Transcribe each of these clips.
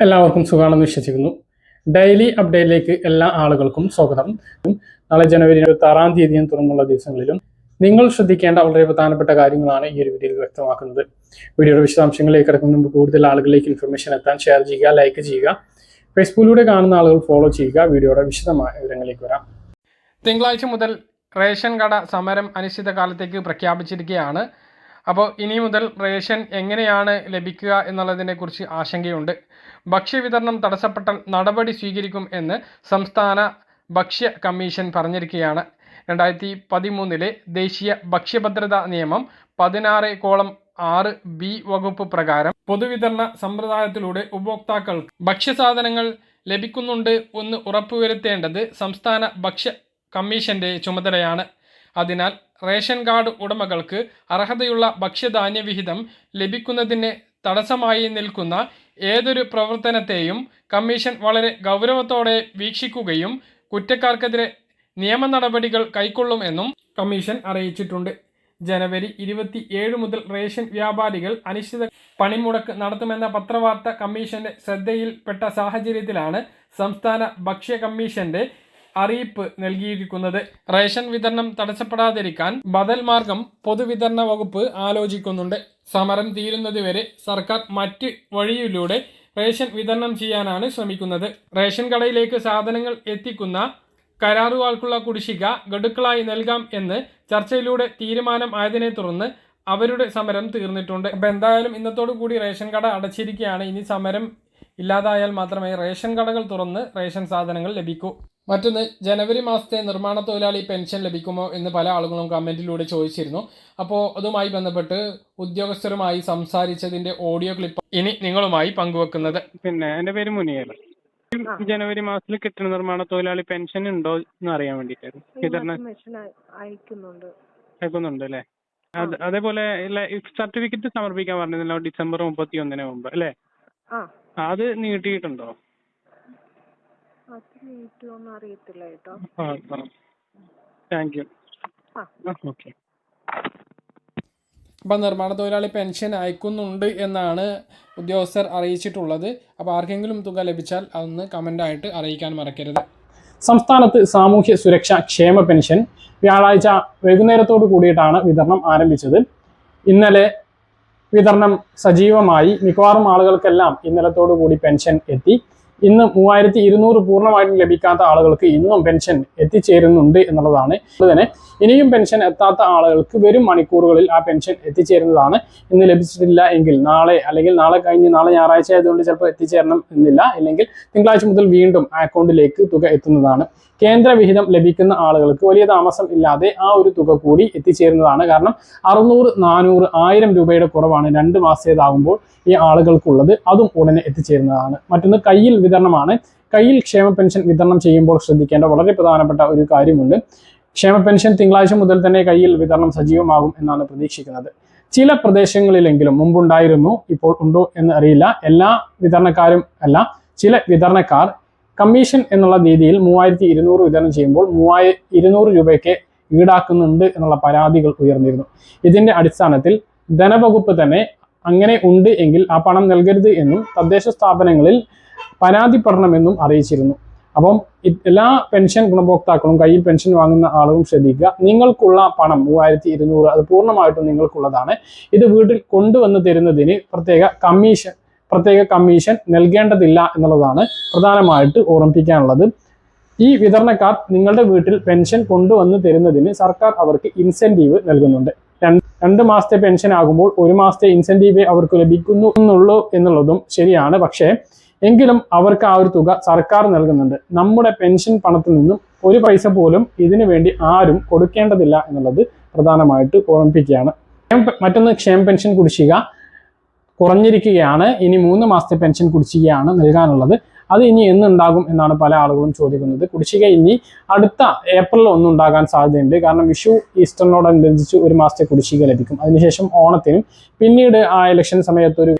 എല്ലാവർക്കും സുഖമാണെന്ന് വിശ്വസിക്കുന്നു. ഡെയിലി അപ്ഡേറ്റിലേക്ക് എല്ലാ ആളുകൾക്കും സ്വാഗതം. നാളെ ജനുവരി ഇരുപത്തി ആറാം തീയതിയും തുറന്നുള്ള ദിവസങ്ങളിലും നിങ്ങൾ ശ്രദ്ധിക്കേണ്ട വളരെ പ്രധാനപ്പെട്ട കാര്യങ്ങളാണ് ഈ ഒരു വീഡിയോയിൽ വ്യക്തമാക്കുന്നത്. വീഡിയോയുടെ വിശദാംശങ്ങളിലേക്ക് കിടക്കുന്ന മുമ്പ് കൂടുതൽ ആളുകളിലേക്ക് ഇൻഫർമേഷൻ എത്താൻ ഷെയർ ചെയ്യുക ലൈക്ക് ചെയ്യുക ഫേസ്ബുക്കിലൂടെ കാണുന്ന ആളുകൾ ഫോളോ ചെയ്യുക. വീഡിയോയുടെ വിശദമായ വിവരങ്ങളിലേക്ക് വരാം. തിങ്കളാഴ്ച മുതൽ റേഷൻ കട സമരം അനിശ്ചിതകാലത്തേക്ക് പ്രഖ്യാപിച്ചിരിക്കുകയാണ്. അപ്പോൾ ഇനി മുതൽ റേഷൻ എങ്ങനെയാണ് ലഭിക്കുക എന്നുള്ളതിനെക്കുറിച്ച് ആശങ്കയുണ്ട്. ഭക്ഷ്യവിതരണം തടസ്സപ്പെട്ട നടപടി സ്വീകരിക്കും എന്ന് സംസ്ഥാന ഭക്ഷ്യ കമ്മീഷൻ പറഞ്ഞിരിക്കുകയാണ്. രണ്ടായിരത്തി പതിമൂന്നിലെ ദേശീയ ഭക്ഷ്യഭദ്രതാ നിയമം പതിനാറ് കോളം ആറ് ബി വകുപ്പ് പ്രകാരം പൊതുവിതരണ സമ്പ്രദായത്തിലൂടെ ഉപഭോക്താക്കൾക്ക് ഭക്ഷ്യസാധനങ്ങൾ ലഭിക്കുന്നുണ്ട് എന്ന് ഉറപ്പുവരുത്തേണ്ടത് സംസ്ഥാന ഭക്ഷ്യ കമ്മീഷന്റെ ചുമതലയാണ്. അതിനാൽ റേഷൻ കാർഡ് ഉടമകൾക്ക് അർഹതയുള്ള ഭക്ഷ്യധാന്യ വിഹിതം ലഭിക്കുന്നതിന് തടസ്സമായി നിൽക്കുന്ന ഏതൊരു പ്രവർത്തനത്തെയും കമ്മീഷൻ വളരെ ഗൗരവത്തോടെ വീക്ഷിക്കുകയും കുറ്റക്കാർക്കെതിരെ നിയമ നടപടികൾ കൈക്കൊള്ളുമെന്നും കമ്മീഷൻ അറിയിച്ചിട്ടുണ്ട്. ജനുവരി ഇരുപത്തി ഏഴ് മുതൽ റേഷൻ വ്യാപാരികൾ അനിശ്ചിത പണിമുടക്ക് നടത്തുമെന്ന പത്രവാർത്ത കമ്മീഷന്റെ ശ്രദ്ധയിൽപ്പെട്ട സാഹചര്യത്തിലാണ് സംസ്ഥാന ഭക്ഷ്യ കമ്മീഷന്റെ അറിയിപ്പ് നൽകിയിരിക്കുന്നത്. റേഷൻ വിതരണം തടസ്സപ്പെടാതിരിക്കാൻ ബദൽ മാർഗം പൊതുവിതരണ വകുപ്പ് ആലോചിക്കുന്നുണ്ട്. സമരം തീരുന്നതുവരെ സർക്കാർ മറ്റ് വഴിയിലൂടെ റേഷൻ വിതരണം ചെയ്യാനാണ് ശ്രമിക്കുന്നത്. റേഷൻ കടയിലേക്ക് സാധനങ്ങൾ എത്തിക്കുന്ന കരാറുകാർക്കുള്ള കുടിശ്ശിക ഗഡുക്കളായി നൽകാം എന്ന് ചർച്ചയിലൂടെ തീരുമാനം ആയതിനെ തുടർന്ന് അവരുടെ സമരം തീർന്നിട്ടുണ്ട്. അപ്പം എന്തായാലും ഇന്നത്തോടു കൂടി റേഷൻ കട അടച്ചിരിക്കുകയാണ്. ഇനി സമരം ഇല്ലാതായാൽ മാത്രമേ റേഷൻ കടകൾ തുറന്ന് റേഷൻ സാധനങ്ങൾ ലഭിക്കൂ. മറ്റൊന്ന് ജനുവരി മാസത്തെ നിർമ്മാണ തൊഴിലാളി പെൻഷൻ ലഭിക്കുമോ എന്ന് പല ആളുകളും കമന്റിലൂടെ ചോദിച്ചിരുന്നു. അപ്പോൾ അതുമായി ബന്ധപ്പെട്ട് ഉദ്യോഗസ്ഥരുമായി സംസാരിച്ചതിന്റെ ഓഡിയോ ക്ലിപ്പ് ഇനി നിങ്ങളുമായി പങ്കുവെക്കുന്നത്. പിന്നെ എന്റെ പേര് മുനിയൽ ജനുവരി മാസത്തിൽ കിട്ടുന്ന നിർമ്മാണ തൊഴിലാളി പെൻഷൻ ഉണ്ടോ എന്ന് അറിയാൻ വേണ്ടിയിട്ടായിരുന്നു. അയക്കുന്നുണ്ട്. അല്ലേ? അത് അതേപോലെ സർട്ടിഫിക്കറ്റ് സമർപ്പിക്കാൻ പറഞ്ഞിരുന്നല്ലോ ഡിസംബർ മുപ്പത്തി ഒന്നിന് മുമ്പ് അല്ലേ? അത് നീട്ടിയിട്ടുണ്ടോ? വീട്ടിലൊന്നും അറിയത്തില്ല കേട്ടോ. ആ താങ്ക് യു ആ. ഓക്കെ അപ്പം നിർമ്മാണ തൊഴിലാളി പെൻഷൻ അയക്കുന്നുണ്ട് എന്നാണ് ഉദ്യോഗസ്ഥർ അറിയിച്ചിട്ടുള്ളത്. അപ്പോൾ ആർക്കെങ്കിലും തുക ലഭിച്ചാൽ അതൊന്ന് കമന്റായിട്ട് അറിയിക്കാൻ മറക്കരുത്. സംസ്ഥാനത്ത് സാമൂഹ്യ സുരക്ഷാ ക്ഷേമ പെൻഷൻ വ്യാഴാഴ്ച വൈകുന്നേരത്തോടു കൂടിയിട്ടാണ് വിതരണം ആരംഭിച്ചത്. ഇന്നലെ വിതരണം സജീവമായി. മിക്കവാറും ആളുകൾക്കെല്ലാം ഇന്നലത്തോടു കൂടി പെൻഷൻ എത്തി. ഇന്ന് മൂവായിരത്തി ഇരുന്നൂറ് പൂർണമായിട്ടും ലഭിക്കാത്ത ആളുകൾക്ക് ഇന്നും പെൻഷൻ എത്തിച്ചേരുന്നുണ്ട് എന്നുള്ളതാണ്. അതുതന്നെ തന്നെ ഇനിയും പെൻഷൻ എത്താത്ത ആളുകൾക്ക് വരും മണിക്കൂറുകളിൽ ആ പെൻഷൻ എത്തിച്ചേരുന്നതാണ്. ഇന്ന് ലഭിച്ചിട്ടില്ല എങ്കിൽ നാളെ അല്ലെങ്കിൽ നാളെ കഴിഞ്ഞ് നാളെ ഞായറാഴ്ച ആയതുകൊണ്ട് ചിലപ്പോൾ എത്തിച്ചേരണം എന്നില്ല. അല്ലെങ്കിൽ തിങ്കളാഴ്ച മുതൽ വീണ്ടും അക്കൗണ്ടിലേക്ക് തുക എത്തുന്നതാണ്. കേന്ദ്ര വിഹിതം ലഭിക്കുന്ന ആളുകൾക്ക് വലിയ താമസം ഇല്ലാതെ ആ ഒരു തുക കൂടി എത്തിച്ചേരുന്നതാണ്. കാരണം അറുന്നൂറ് നാനൂറ് ആയിരം രൂപയുടെ കുറവാണ് രണ്ട് മാസത്തേതാകുമ്പോൾ ഈ ആളുകൾക്കുള്ളത്. അതും ഉടനെ എത്തിച്ചേരുന്നതാണ്. മറ്റൊന്ന് കയ്യിൽ വിതരണമാണ്. കയ്യിൽ ക്ഷേമ പെൻഷൻ വിതരണം ചെയ്യുമ്പോൾ ശ്രദ്ധിക്കേണ്ട വളരെ പ്രധാനപ്പെട്ട ഒരു കാര്യമുണ്ട്. ക്ഷേമ പെൻഷൻ തിങ്കളാഴ്ച മുതൽ തന്നെ കയ്യിൽ വിതരണം സജീവമാകും എന്നാണ് പ്രതീക്ഷിക്കുന്നത്. ചില പ്രദേശങ്ങളിലെങ്കിലും മുമ്പുണ്ടായിരുന്നു ഇപ്പോൾ ഉണ്ടോ എന്ന് അറിയില്ല. എല്ലാ വിതരണക്കാരും അല്ല ചില വിതരണക്കാർ കമ്മീഷൻ എന്നുള്ള രീതിയിൽ മൂവായിരത്തി ഇരുന്നൂറ് വിതരണം ചെയ്യുമ്പോൾ മൂവായി ഇരുന്നൂറ് രൂപയ്ക്ക് ഈടാക്കുന്നുണ്ട് എന്നുള്ള പരാതികൾ ഉയർന്നിരുന്നു. ഇതിന്റെ അടിസ്ഥാനത്തിൽ ധനവകുപ്പ് തന്നെ അങ്ങനെ ഉണ്ട് എങ്കിൽ ആ പണം നൽകരുത് എന്നും തദ്ദേശ സ്ഥാപനങ്ങളിൽ പരാതിപ്പെടണമെന്നും അറിയിച്ചിരുന്നു. അപ്പം എല്ലാ പെൻഷൻ ഗുണഭോക്താക്കളും കയ്യിൽ പെൻഷൻ വാങ്ങുന്ന ആളുകളും ശ്രദ്ധിക്കുക. നിങ്ങൾക്കുള്ള പണം മൂവായിരത്തി ഇരുന്നൂറ് അത് പൂർണമായിട്ടും നിങ്ങൾക്കുള്ളതാണ്. ഇത് വീട്ടിൽ കൊണ്ടുവന്ന് തരുന്നതിന് പ്രത്യേക കമ്മീഷൻ പ്രത്യേക കമ്മീഷൻ നൽകേണ്ടതില്ല എന്നുള്ളതാണ് പ്രധാനമായിട്ട് ഓർമ്മിപ്പിക്കാനുള്ളത്. ഈ വിതരണക്കാർ നിങ്ങളുടെ വീട്ടിൽ പെൻഷൻ കൊണ്ടുവന്ന് തരുന്നതിന് സർക്കാർ അവർക്ക് ഇൻസെന്റീവ് നൽകുന്നുണ്ട്. രണ്ട് മാസത്തെ പെൻഷൻ ആകുമ്പോൾ ഒരു മാസത്തെ ഇൻസെന്റീവ് അവർക്ക് ലഭിക്കുന്നു എന്നുള്ളൂ എന്നുള്ളതും ശരിയാണ്. പക്ഷേ എങ്കിലും അവർക്ക് ആ ഒരു തുക സർക്കാർ നൽകുന്നുണ്ട്. നമ്മുടെ പെൻഷൻ പണത്തിൽ നിന്നും ഒരു പൈസ പോലും ഇതിനു വേണ്ടി ആരും കൊടുക്കേണ്ടതില്ല എന്നുള്ളത് പ്രധാനമായിട്ട് ഓർമ്മിപ്പിക്കുകയാണ്. മറ്റൊന്ന് ക്ഷേമ പെൻഷൻ കുടിശ്ശിക കുറഞ്ഞിരിക്കുകയാണ്. ഇനി മൂന്ന് മാസത്തെ പെൻഷൻ കുടിശ്ശികയാണ് നൽകാനുള്ളത്. അത് ഇനി എന്നുണ്ടാകും എന്നാണ് പല ആളുകളും ചോദിക്കുന്നത്. കുടിശ്ശിക ഇനി അടുത്ത ഏപ്രിൽ ഒന്നുണ്ടാകാൻ സാധ്യതയുണ്ട്. കാരണം വിഷു ഈസ്റ്ററിനോടനുബന്ധിച്ച് ഒരു മാസത്തെ കുടിശ്ശിക ലഭിക്കും. അതിനുശേഷം ഓണത്തിനും പിന്നീട് ആ ഇലക്ഷൻ സമയത്ത് ഒരു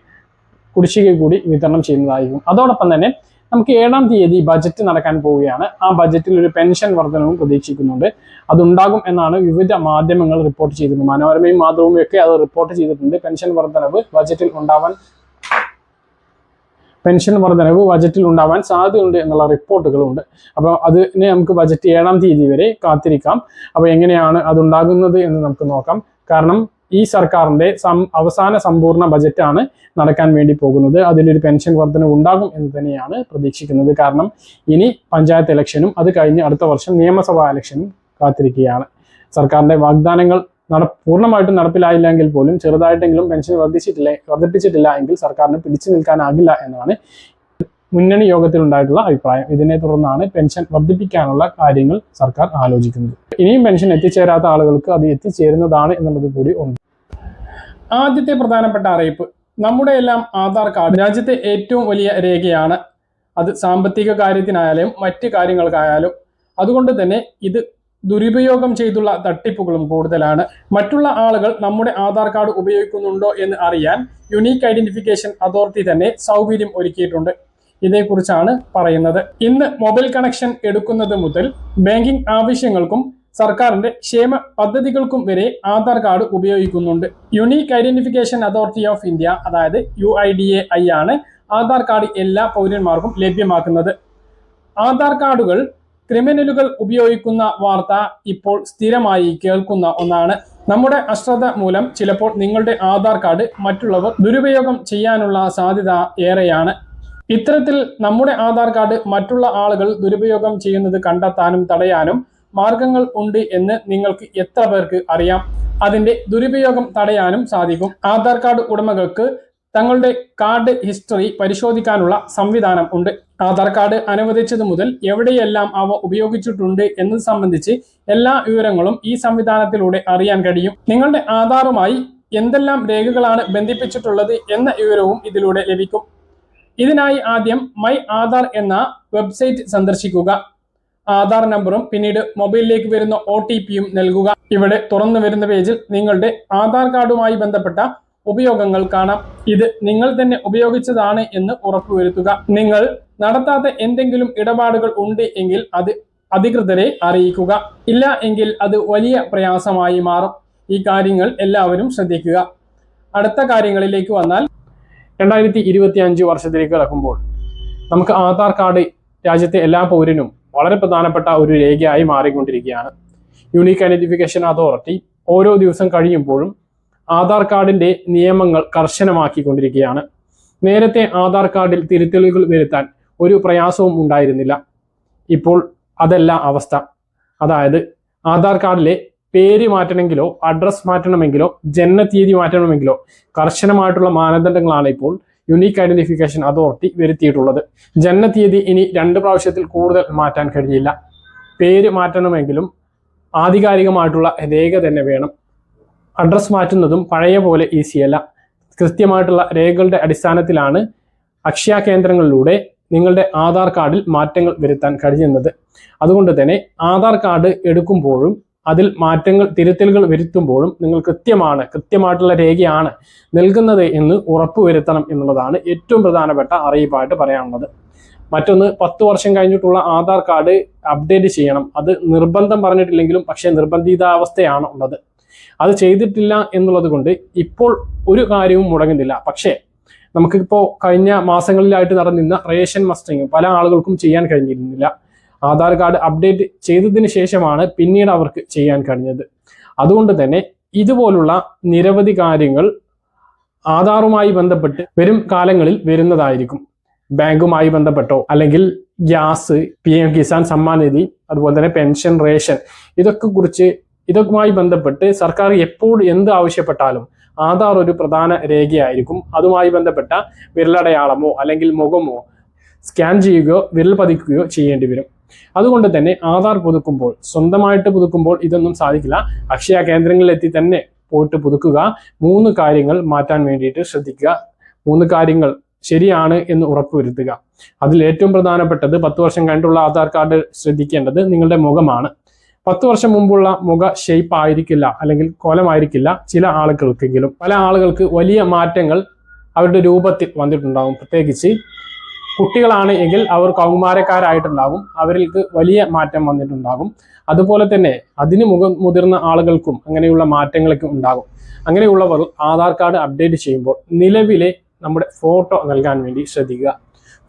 കുടിശ്ശിക കൂടി വിതരണം ചെയ്യുന്നതായിരിക്കും. അതോടൊപ്പം തന്നെ നമുക്ക് ഏഴാം തീയതി ബജറ്റ് നടക്കാൻ പോവുകയാണ്. ആ ബജറ്റിൽ ഒരു പെൻഷൻ വർധനവും പ്രതീക്ഷിക്കുന്നുണ്ട്. അതുണ്ടാകും എന്നാണ് വിവിധ മാധ്യമങ്ങൾ റിപ്പോർട്ട് ചെയ്തിരുന്നത്. മനോരമയും മാതൃഭൂമിയൊക്കെ അത് റിപ്പോർട്ട് ചെയ്തിട്ടുണ്ട്. പെൻഷൻ വർധനവ് ബജറ്റിൽ ഉണ്ടാവാൻ പെൻഷൻ വർധനവ് ബജറ്റിൽ ഉണ്ടാവാൻ സാധ്യതയുണ്ട് എന്നുള്ള റിപ്പോർട്ടുകളുണ്ട് അപ്പോൾ അതിനെ നമുക്ക് ബജറ്റ് ഏഴാം തീയതി വരെ കാത്തിരിക്കാം. അപ്പോൾ എങ്ങനെയാണ് അതുണ്ടാകുന്നത് എന്ന് നമുക്ക് നോക്കാം. കാരണം ഈ സർക്കാരിന്റെ അവസാന സമ്പൂർണ ബജറ്റാണ് നടക്കാൻ വേണ്ടി പോകുന്നത്. അതിലൊരു പെൻഷൻ വർധനവ് ഉണ്ടാകും എന്ന് തന്നെയാണ് പ്രതീക്ഷിക്കുന്നത്. കാരണം ഇനി പഞ്ചായത്ത് ഇലക്ഷനും അത് കഴിഞ്ഞ് അടുത്ത വർഷം നിയമസഭാ ഇലക്ഷനും കാത്തിരിക്കുകയാണ്. സർക്കാരിന്റെ വാഗ്ദാനങ്ങൾ നട പൂർണമായിട്ടും നടപ്പിലായില്ലെങ്കിൽ പോലും ചെറുതായിട്ടെങ്കിലും പെൻഷൻ വർദ്ധിച്ചിട്ടില്ല വർദ്ധിപ്പിച്ചിട്ടില്ല എങ്കിൽ സർക്കാരിന് പിടിച്ചു നിൽക്കാനാകില്ല എന്നാണ് മുന്നണി യോഗത്തിലുണ്ടായിട്ടുള്ള അഭിപ്രായം. ഇതിനെ തുടർന്നാണ് പെൻഷൻ വർദ്ധിപ്പിക്കാനുള്ള കാര്യങ്ങൾ സർക്കാർ ആലോചിക്കുന്നത്. ഇനിയും പെൻഷൻ എത്തിച്ചേരാത്ത ആളുകൾക്ക് അത് എത്തിച്ചേരുന്നതാണ് എന്നുള്ളത് കൂടി ഉണ്ട് ആദ്യത്തെ പ്രധാനപ്പെട്ട അറിയിപ്പ്. നമ്മുടെ എല്ലാം ആധാർ കാർഡ് രാജ്യത്തെ ഏറ്റവും വലിയ രേഖയാണ്. അത് സാമ്പത്തിക കാര്യത്തിനായാലും മറ്റ് കാര്യങ്ങൾക്കായാലും. അതുകൊണ്ട് തന്നെ ഇത് ദുരുപയോഗം ചെയ്തുള്ള തട്ടിപ്പുകളും കൂടുതലാണ്. മറ്റുള്ള ആളുകൾ നമ്മുടെ ആധാർ കാർഡ് ഉപയോഗിക്കുന്നുണ്ടോ എന്ന് അറിയാൻ യുണീക്ക് ഐഡന്റിഫിക്കേഷൻ അതോറിറ്റി തന്നെ സൗകര്യം ഒരുക്കിയിട്ടുണ്ട്. ഇതേക്കുറിച്ചാണ് പറയുന്നത്. ഇന്ന് മൊബൈൽ കണക്ഷൻ എടുക്കുന്നത് മുതൽ ബാങ്കിംഗ് ആവശ്യങ്ങൾക്കും സർക്കാരിന്റെ ക്ഷേമ പദ്ധതികൾക്കും വരെ ആധാർ കാർഡ് ഉപയോഗിക്കുന്നുണ്ട്. Unique identification authority of India അതായത് U I D A I ആണ് ആധാർ കാർഡ് എല്ലാ പൗരന്മാർക്കും ലഭ്യമാക്കുന്നത്. ആധാർ കാർഡുകൾ ക്രിമിനലുകൾ ഉപയോഗിക്കുന്ന വാർത്ത ഇപ്പോൾ സ്ഥിരമായി കേൾക്കുന്ന ഒന്നാണ്. നമ്മുടെ അശ്രദ്ധ മൂലം ചിലപ്പോൾ നിങ്ങളുടെ ആധാർ കാർഡ് മറ്റുള്ളവർ ദുരുപയോഗം ചെയ്യാനുള്ള സാധ്യത ഏറെയാണ്. ഇത്തരത്തിൽ നമ്മുടെ ആധാർ കാർഡ് മറ്റുള്ള ആളുകൾ ദുരുപയോഗം ചെയ്യുന്നത് കണ്ടെത്താനും തടയാനും മാർഗങ്ങൾ ഉണ്ട് എന്ന് നിങ്ങൾക്ക് എത്ര പേർക്ക് അറിയാം? അതിന്റെ ദുരുപയോഗം തടയാനും സാധിക്കും. ആധാർ കാർഡ് ഉടമകൾക്ക് തങ്ങളുടെ കാർഡ് ഹിസ്റ്ററി പരിശോധിക്കാനുള്ള സംവിധാനം ഉണ്ട്. ആധാർ കാർഡ് അനുവദിച്ചത് മുതൽ എവിടെയെല്ലാം അവ ഉപയോഗിച്ചിട്ടുണ്ട് എന്നത് സംബന്ധിച്ച് എല്ലാ വിവരങ്ങളും ഈ സംവിധാനത്തിലൂടെ അറിയാൻ കഴിയും. നിങ്ങളുടെ ആധാറുമായി എന്തെല്ലാം രേഖകളാണ് ബന്ധിപ്പിച്ചിട്ടുള്ളത് എന്ന വിവരവും ഇതിലൂടെ ലഭിക്കും. ഇതിനായി ആദ്യം മൈ ആധാർ എന്ന വെബ്സൈറ്റ് സന്ദർശിക്കുക. ആധാർ നമ്പറും പിന്നീട് മൊബൈലിലേക്ക് വരുന്ന ഒ ടി പിയും നൽകുക. ഇവിടെ തുറന്നു വരുന്ന പേജിൽ നിങ്ങളുടെ ആധാർ കാർഡുമായി ബന്ധപ്പെട്ട ഉപയോഗങ്ങൾ കാണാം. ഇത് നിങ്ങൾ തന്നെ ഉപയോഗിച്ചതാണ് എന്ന് ഉറപ്പുവരുത്തുക. നിങ്ങൾ നടത്താത്ത എന്തെങ്കിലും ഇടപാടുകൾ ഉണ്ട് എങ്കിൽ അത് അധികൃതരെ അറിയിക്കുക. ഇല്ല എങ്കിൽ അത് വലിയ പ്രയാസമായി മാറും. ഈ കാര്യങ്ങൾ എല്ലാവരും ശ്രദ്ധിക്കുക. അടുത്ത കാര്യങ്ങളിലേക്ക് വന്നാൽ രണ്ടായിരത്തി ഇരുപത്തി അഞ്ച് വർഷത്തിലേക്ക് കടക്കുമ്പോൾ നമുക്ക് ആധാർ കാർഡ് രാജ്യത്തെ എല്ലാ പൗരനും വളരെ പ്രധാനപ്പെട്ട ഒരു രേഖയായി മാറിക്കൊണ്ടിരിക്കുകയാണ്. യൂണീക്ക് ഐഡന്റിഫിക്കേഷൻ അതോറിറ്റി ഓരോ ദിവസം കഴിയുമ്പോഴും ആധാർ കാർഡിന്റെ നിയമങ്ങൾ കർശനമാക്കിക്കൊണ്ടിരിക്കുകയാണ്. നേരത്തെ ആധാർ കാർഡിൽ തിരുത്തലുകൾ വരുത്താൻ ഒരു പ്രയാസവും ഉണ്ടായിരുന്നില്ല. ഇപ്പോൾ അതല്ല അവസ്ഥ. അതായത് ആധാർ കാർഡിലെ പേര് മാറ്റണമെങ്കിലോ അഡ്രസ് മാറ്റണമെങ്കിലോ ജനനതീയതി മാറ്റണമെങ്കിലോ കർശനമായിട്ടുള്ള മാനദണ്ഡങ്ങളാണ് ഇപ്പോൾ യുണീക്ക് ഐഡന്റിഫിക്കേഷൻ അതോറിറ്റി വരുത്തിയിട്ടുള്ളത്. ജനനത്തീയതി ഇനി രണ്ട് പ്രാവശ്യത്തിൽ കൂടുതൽ മാറ്റാൻ കഴിയില്ല. പേര് മാറ്റണമെങ്കിലും ആധികാരികമായിട്ടുള്ള രേഖ തന്നെ വേണം. അഡ്രസ് മാറ്റുന്നതും പഴയ പോലെ ഈസിയല്ല കൃത്യമായിട്ടുള്ള രേഖകളുടെ അടിസ്ഥാനത്തിലാണ് അക്ഷയ കേന്ദ്രങ്ങളിലൂടെ നിങ്ങളുടെ ആധാർ കാർഡിൽ മാറ്റങ്ങൾ വരുത്താൻ കഴിയുന്നത്. അതുകൊണ്ട് തന്നെ ആധാർ കാർഡ് എടുക്കുമ്പോഴും അതിൽ മാറ്റങ്ങൾ തിരുത്തലുകൾ വരുത്തുമ്പോഴും നിങ്ങൾ കൃത്യമാണ് കൃത്യമായിട്ടുള്ള രേഖയാണ് നൽകുന്നത് എന്ന് ഉറപ്പുവരുത്തണം എന്നുള്ളതാണ് ഏറ്റവും പ്രധാനപ്പെട്ട അറിയിപ്പായിട്ട് പറയാനുള്ളത്. മറ്റൊന്ന് പത്ത് വർഷം കഴിഞ്ഞിട്ടുള്ള ആധാർ കാർഡ് അപ്ഡേറ്റ് ചെയ്യണം. അത് നിർബന്ധം പറഞ്ഞിട്ടില്ലെങ്കിലും പക്ഷേ നിർബന്ധിതാവസ്ഥയാണ് ഉള്ളത്. അത് ചെയ്തിട്ടില്ല എന്നുള്ളത് കൊണ്ട് ഇപ്പോൾ ഒരു കാര്യവും മുടങ്ങുന്നില്ല. പക്ഷേ നമുക്കിപ്പോൾ കഴിഞ്ഞ മാസങ്ങളിലായിട്ട് നടന്നിരുന്ന റേഷൻ മസ്റ്ററിങ് പല ആളുകൾക്കും ചെയ്യാൻ കഴിഞ്ഞിരുന്നില്ല. ആധാർ കാർഡ് അപ്ഡേറ്റ് ചെയ്തതിന് ശേഷമാണ് പിന്നീട് അവർക്ക് ചെയ്യാൻ കഴിഞ്ഞത്. അതുകൊണ്ട് തന്നെ ഇതുപോലുള്ള നിരവധി കാര്യങ്ങൾ ആധാറുമായി ബന്ധപ്പെട്ട് വരും കാലങ്ങളിൽ വരുന്നതായിരിക്കും. ബാങ്കുമായി ബന്ധപ്പെട്ടോ അല്ലെങ്കിൽ gas P M Kisan Samman Nidhi അതുപോലെ തന്നെ പെൻഷൻ റേഷൻ ഇതൊക്കെ കുറിച്ച് ഇതൊക്കെയുമായി ബന്ധപ്പെട്ട് സർക്കാർ എപ്പോൾ എന്ത് ആവശ്യപ്പെട്ടാലും ആധാർ ഒരു പ്രധാന രേഖയായിരിക്കും. അതുമായി ബന്ധപ്പെട്ട വിരലടയാളമോ അല്ലെങ്കിൽ മുഖമോ സ്കാൻ ചെയ്യുകയോ വിരൽ പതിക്കുകയോ ചെയ്യേണ്ടി വരും. അതുകൊണ്ട് തന്നെ ആധാർ പുതുക്കുമ്പോൾ സ്വന്തമായിട്ട് പുതുക്കുമ്പോൾ ഇതൊന്നും സാധിക്കില്ല. അക്ഷയ കേന്ദ്രങ്ങളിലെത്തി തന്നെ പോയിട്ട് പുതുക്കുക മൂന്ന് കാര്യങ്ങൾ മാറ്റാൻ വേണ്ടിയിട്ട് ശ്രദ്ധിക്കുക. മൂന്ന് കാര്യങ്ങൾ ശരിയാണ് എന്ന് ഉറപ്പുവരുത്തുക. അതിൽ ഏറ്റവും പ്രധാനപ്പെട്ടത് പത്ത് വർഷം കഴിഞ്ഞിട്ടുള്ള ആധാർ കാർഡ് ശ്രദ്ധിക്കേണ്ടത് നിങ്ങളുടെ മുഖമാണ്. പത്ത് വർഷം മുമ്പുള്ള മുഖ ഷേപ്പ് ആയിരിക്കില്ല അല്ലെങ്കിൽ കോലമായിരിക്കില്ല ചില ആളുകൾക്കെങ്കിലും. പല ആളുകൾക്ക് വലിയ മാറ്റങ്ങൾ അവരുടെ രൂപത്തിൽ വന്നിട്ടുണ്ടാകും പ്രത്യേകിച്ച് കുട്ടികളാണ് എങ്കിൽ അവർ കൗമാരക്കാരായിട്ടുണ്ടാകും. അവർക്ക് വലിയ മാറ്റം വന്നിട്ടുണ്ടാകും. അതുപോലെ തന്നെ അതിന് മുഖ മുതിർന്ന ആളുകൾക്കും അങ്ങനെയുള്ള മാറ്റങ്ങളൊക്കെ ഉണ്ടാകും. അങ്ങനെയുള്ളവർ ആധാർ കാർഡ് അപ്ഡേറ്റ് ചെയ്യുമ്പോൾ നിലവിലെ നമ്മുടെ ഫോട്ടോ നൽകാൻ വേണ്ടി ശ്രദ്ധിക്കുക.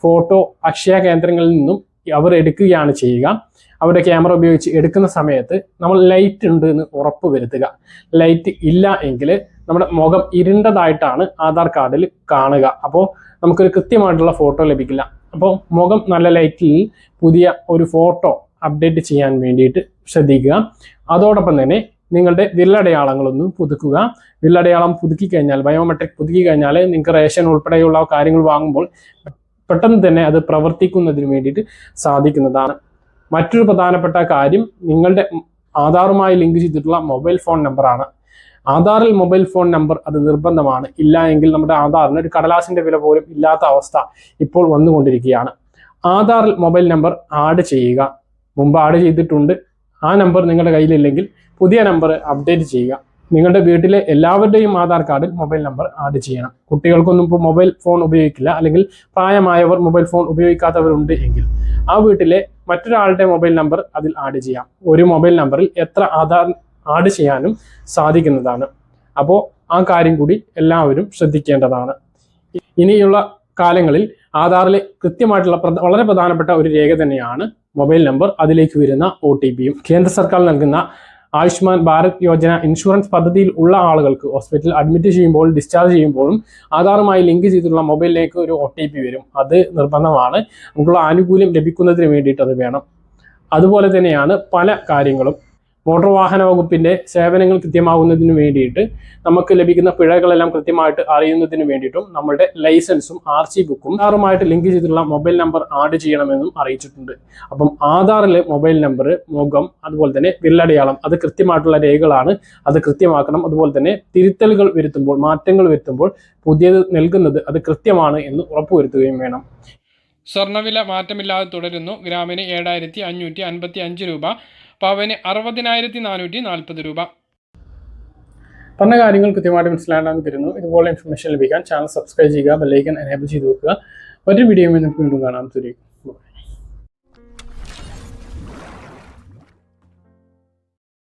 ഫോട്ടോ അക്ഷയ കേന്ദ്രങ്ങളിൽ നിന്നും അവർ എടുക്കുകയാണ് ചെയ്യുക. അവരുടെ ക്യാമറ ഉപയോഗിച്ച് എടുക്കുന്ന സമയത്ത് നമ്മൾ ലൈറ്റ് ഉണ്ട് എന്ന് ഉറപ്പ് വരുത്തുക. ലൈറ്റ് ഇല്ല എങ്കിൽ നമ്മുടെ മുഖം ഇരുണ്ടതായിട്ടാണ് ആധാർ കാർഡിൽ കാണുക. അപ്പോൾ നമുക്കൊരു കൃത്യമായിട്ടുള്ള ഫോട്ടോ ലഭിക്കില്ല. അപ്പോൾ മുഖം നല്ല ലൈറ്റിൽ പുതിയ ഒരു ഫോട്ടോ അപ്ഡേറ്റ് ചെയ്യാൻ വേണ്ടിയിട്ട് ശ്രദ്ധിക്കുക. അതോടൊപ്പം തന്നെ നിങ്ങളുടെ വിരലടയാളങ്ങളൊന്നും പുതുക്കുക. വിരലടയാളം പുതുക്കി കഴിഞ്ഞാൽ ബയോമെട്രിക് പുതുക്കി കഴിഞ്ഞാൽ നിങ്ങൾക്ക് റേഷൻ ഉൾപ്പെടെയുള്ള കാര്യങ്ങൾ വാങ്ങുമ്പോൾ പെട്ടെന്ന് തന്നെ അത് പ്രവർത്തിക്കുന്നതിന് വേണ്ടിയിട്ട് സാധിക്കുന്നതാണ്. മറ്റൊരു പ്രധാനപ്പെട്ട കാര്യം നിങ്ങളുടെ ആധാറുമായി ലിങ്ക് ചെയ്തിട്ടുള്ള മൊബൈൽ ഫോൺ നമ്പറാണ് ആധാറിൽ മൊബൈൽ ഫോൺ നമ്പർ അത് നിർബന്ധമാണ്. ഇല്ല എങ്കിൽ നമ്മുടെ ആധാറിന് ഒരു കടലാസിന്റെ വില പോലും ഇല്ലാത്ത അവസ്ഥ ഇപ്പോൾ വന്നുകൊണ്ടിരിക്കുകയാണ്. ആധാറിൽ മൊബൈൽ നമ്പർ ആഡ് ചെയ്യുക. മുമ്പ് ആഡ് ചെയ്തിട്ടുണ്ട്. ആ നമ്പർ നിങ്ങളുടെ കയ്യിലില്ലെങ്കിൽ പുതിയ നമ്പർ അപ്ഡേറ്റ് ചെയ്യുക. നിങ്ങളുടെ വീട്ടിലെ എല്ലാവരുടെയും ആധാർ കാർഡിൽ മൊബൈൽ നമ്പർ ആഡ് ചെയ്യണം. കുട്ടികൾക്കൊന്നും ഇപ്പോൾ മൊബൈൽ ഫോൺ ഉപയോഗിക്കില്ല. അല്ലെങ്കിൽ പ്രായമായവർ മൊബൈൽ ഫോൺ ഉപയോഗിക്കാത്തവരുണ്ട് എങ്കിൽ ആ വീട്ടിലെ മറ്റൊരാളുടെ മൊബൈൽ നമ്പർ അതിൽ ആഡ് ചെയ്യാം. ഒരു മൊബൈൽ നമ്പറിൽ എത്ര ആധാർ ആഡ് ചെയ്യാനും സാധിക്കുന്നതാണ്. അപ്പോൾ ആ കാര്യം കൂടി എല്ലാവരും ശ്രദ്ധിക്കേണ്ടതാണ്. ഇനിയുള്ള കാലങ്ങളിൽ ആധാറിലെ കൃത്യമായിട്ടുള്ള വളരെ പ്രധാനപ്പെട്ട ഒരു രേഖ തന്നെയാണ് മൊബൈൽ നമ്പർ. അതിലേക്ക് വരുന്ന ഒ കേന്ദ്ര സർക്കാർ നൽകുന്ന ആയുഷ്മാൻ ഭാരത് യോജന ഇൻഷുറൻസ് പദ്ധതിയിൽ ഉള്ള ആളുകൾക്ക് ഹോസ്പിറ്റലിൽ അഡ്മിറ്റ് ചെയ്യുമ്പോൾ ഡിസ്ചാർജ് ചെയ്യുമ്പോഴും ആധാറുമായി ലിങ്ക് ചെയ്തിട്ടുള്ള മൊബൈലിലേക്ക് ഒരു ഒ വരും. അത് നിർബന്ധമാണ്. നമുക്കുള്ള ആനുകൂല്യം ലഭിക്കുന്നതിന് വേണ്ടിയിട്ട് അത് വേണം. അതുപോലെ തന്നെയാണ് പല കാര്യങ്ങളും. മോട്ടോർ വാഹന വകുപ്പിന്റെ സേവനങ്ങൾ കൃത്യമാകുന്നതിന് വേണ്ടിയിട്ട് നമുക്ക് ലഭിക്കുന്ന പിഴകളെല്ലാം കൃത്യമായിട്ട് അറിയുന്നതിന് വേണ്ടിയിട്ടും നമ്മുടെ ലൈസൻസും ആർ സി ബുക്കും ആറുമായിട്ട് ലിങ്ക് ചെയ്തിട്ടുള്ള മൊബൈൽ നമ്പർ ആഡ് ചെയ്യണമെന്നും അറിയിച്ചിട്ടുണ്ട്. അപ്പം ആധാറിലെ മൊബൈൽ നമ്പർ മുഖം അതുപോലെ തന്നെ വിരലടയാളം അത് കൃത്യമായിട്ടുള്ള രേഖകളാണ്. അത് കൃത്യമാക്കണം. അതുപോലെ തന്നെ തിരുത്തലുകൾ വരുത്തുമ്പോൾ മാറ്റങ്ങൾ വരുത്തുമ്പോൾ പുതിയത് നൽകുന്നത് അത് കൃത്യമാണ് എന്ന് ഉറപ്പുവരുത്തുകയും വേണം. സ്വർണവില മാറ്റമില്ലാതെ തുടരുന്നു. ഗ്രാമിന് ഏഴായിരത്തി അഞ്ഞൂറ്റി അൻപത്തി അഞ്ച് രൂപ. പവന് അറുപതിനായിരത്തി നാനൂറ്റി നാൽപ്പത് രൂപ. പറഞ്ഞ കാര്യങ്ങൾ കൃത്യമായിട്ട് മനസ്സിലാക്കാൻ തരുന്നു. ഇതുപോലെ ഇൻഫർമേഷൻ ലഭിക്കാൻ ചാനൽ സബ്സ്ക്രൈബ് ചെയ്യുക ബെല്ലൈക്കൻ എനേബിൾ ചെയ്ത് വെക്കുക. ഒരു വീഡിയോ നമുക്ക് വീണ്ടും കാണാം. തുരിക്കും